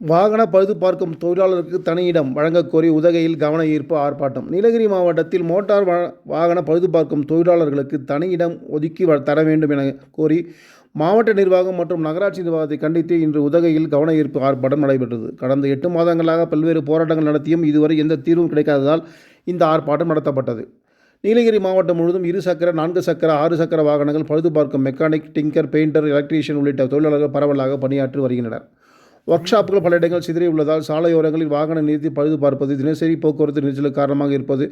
வாகன பழுது பார்க்கும் தொழிலாளருக்கு தனியிடம் வழங்கக்கோரி உதகையில் கவன ஈர்ப்பு ஆர்ப்பாட்டம். நீலகிரி மாவட்டத்தில் மோட்டார் வாகன பழுது பார்க்கும் தொழிலாளர்களுக்கு தனியிடம் ஒதுக்கி வ- தர வேண்டும் என கோரி மாவட்ட நிர்வாகம் மற்றும் நகராட்சி நிர்வாகத்தை கண்டித்து இன்று உதகையில் கவன ஈர்ப்பு ஆர்ப்பாட்டம் நடைபெற்றது. கடந்த எட்டு மாதங்களாக பல்வேறு போராட்டங்கள் நடத்தியும் இதுவரை எந்த தீர்வும் கிடைக்காததால் இந்த ஆர்ப்பாட்டம் நடத்தப்பட்டது. நீலகிரி மாவட்டம் முழுவதும் இரு சக்கர நான்கு சக்கர ஆறு சக்கர வாகனங்கள் பழுது பார்க்கும் மெக்கானிக் டிங்கர் பெயிண்டர் எலக்ட்ரீஷியன் உள்ளிட்ட தொழிலாளர்கள் பரவலாக பணியாற்றி வருகின்றனர். ஒர்க் ஷாப்புகள் பல இடங்கள் சிதறி உள்ளதால் சாலையோரங்களில் வாகனம் நிறுத்தி பழுது பார்ப்பது தினசரி போக்குவரத்து நெரிசலுக்கு காரணமாக இருப்பது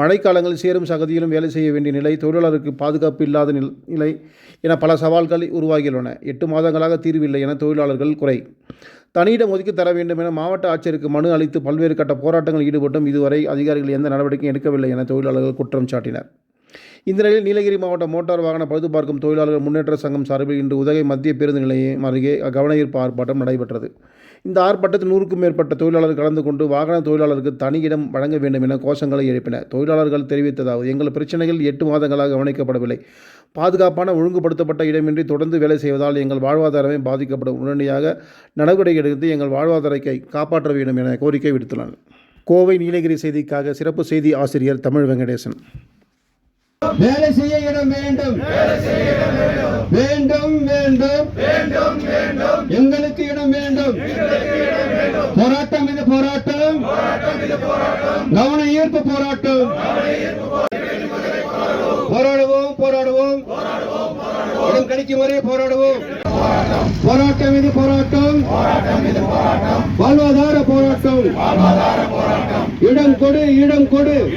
மழைக்காலங்களில் சேரும் சகதியிலும் வேலை செய்ய வேண்டிய நிலை தொழிலாளருக்கு பாதுகாப்பு இல்லாத நிலை என பல சவால்கள் உருவாகியுள்ளன. எட்டு மாதங்களாக தீர்வில்லை என தொழிலாளர்கள் குறை. தனியிடம் ஒதுக்கி தர வேண்டும் என மாவட்ட ஆட்சியருக்கு மனு அளித்து பல்வேறு கட்ட போராட்டங்கள் ஈடுபட்டும் இதுவரை அதிகாரிகள் எந்த நடவடிக்கையும் எடுக்கவில்லை என தொழிலாளர்கள் குற்றம் சாட்டினர். இந்த நிலையில் நீலகிரி மாவட்ட மோட்டார் வாகன பழுது பார்க்கும் தொழிலாளர்கள் முன்னேற்ற சங்கம் சார்பில் இன்று உதகை மத்திய பேருந்து நிலையம் அருகே கவன ஈர்ப்பு ஆர்ப்பாட்டம் நடைபெற்றது. இந்த ஆர்ப்பாட்டத்தில் நூறுக்கும் மேற்பட்ட தொழிலாளர்கள் கலந்து கொண்டு வாகன தொழிலாளருக்கு தனி இடம் வழங்க வேண்டும் என கோஷங்களை எழுப்பினர் தொழிலாளர்கள் தெரிவித்ததாவது எங்கள் பிரச்சனைகள் எட்டு மாதங்களாக கவனிக்கப்படவில்லை. பாதுகாப்பான ஒழுங்குபடுத்தப்பட்ட இடமின்றி தொடர்ந்து வேலை செய்வதால் எங்கள் வாழ்வாதாரமே பாதிக்கப்படும். உடனடியாக நடவடிக்கை எடுத்து எங்கள் வாழ்வாதாரத்தை காப்பாற்ற வேண்டும் என கோரிக்கை விடுத்துள்ளனர். கோவை நீலகிரி செய்திக்காக சிறப்பு செய்தி ஆசிரியர் தமிழ் வெங்கடேசன். வேலை செய்ய இடம் வேண்டும். வேண்டும். வேண்டும் எங்களுக்கு இடம் வேண்டும். போராட்டம் இது போராட்டம். கவன ஈர்ப்பு போராட்டம். போராடுவோம் போராடுவோம். இடம் கிடைக்கும் வரை போராடுவோம். போராட்டம். இது போராட்டம். வாழ்வாதார போராட்டம். இடம் கொடு இடம் கொடு.